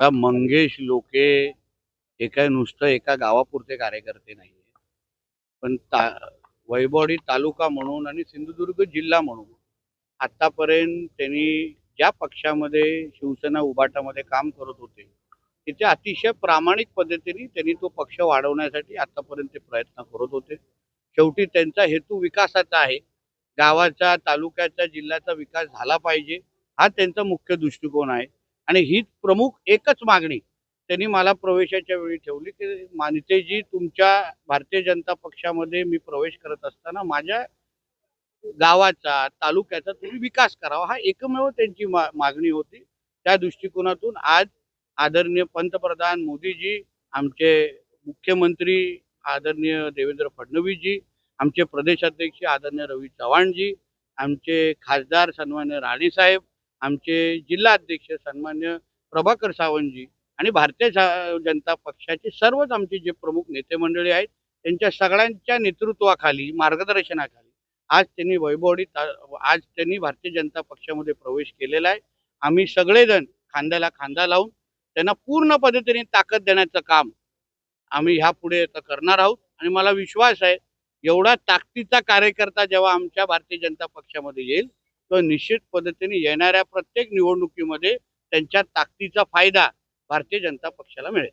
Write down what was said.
का मंगेश लोके हे काय नुसतं एका गावापुरते कार्यकर्ते नाही पण ता वैभवडी तालुका म्हणून आणि सिंधुदुर्ग जिल्हा म्हणून आतापर्यंत त्यांनी ज्या पक्षामध्ये शिवसेना उभाटामध्ये काम करत होते तिथे अतिशय प्रामाणिक पद्धतीने त्यांनी तो पक्ष वाढवण्यासाठी आतापर्यंत ते प्रयत्न करत होते. शेवटी त्यांचा हेतू विकासाचा आहे. गावाचा तालुक्याचा जिल्ह्याचा विकास झाला पाहिजे. हा त्यांचा मुख्य दृष्टिकोन आहे. आणि हीच प्रमुख एकच मागणी त्यांनी मला प्रवेशाच्या वेळी ठेवली की मानितेजी तुमच्या भारतीय जनता पक्षामध्ये मी प्रवेश करत असताना माझ्या गावाचा तालुक्याचा तुम्ही विकास करावा हा एकमेव त्यांची मा मागणी होती. त्या दृष्टिकोनातून आज आदरणीय पंतप्रधान मोदीजी आमचे मुख्यमंत्री आदरणीय देवेंद्र फडणवीसजी आमचे प्रदेशाध्यक्ष आदरणीय रवी चव्हाणजी आमचे खासदार सन्मान्य राणेसाहेब आमचे जिल्हा अध्यक्ष सन्मान्य प्रभाकर सावंतजी आणि भारतीय सा- जनता पक्षाचे सर्वच आमचे जे प्रमुख नेते मंडळी आहेत त्यांच्या सगळ्यांच्या नेतृत्वाखाली मार्गदर्शनाखाली आज त्यांनी वैभवडीत आज त्यांनी भारतीय जनता पक्षामध्ये प्रवेश केलेला आहे. आम्ही सगळेजण खांद्याला खांदा लावून त्यांना पूर्ण पद्धतीने ताकद देण्याचं काम आम्ही ह्या पुढे आता करणार आहोत. आणि मला विश्वास आहे एवढा ताकदीचा कार्यकर्ता जेव्हा आमच्या भारतीय जनता पक्षामध्ये येईल तर निश्चित पद्धतीने येणाऱ्या प्रत्येक निवडणुकीमध्ये त्यांच्या ताकदीचा फायदा भारतीय जनता पक्षाला मिळेल.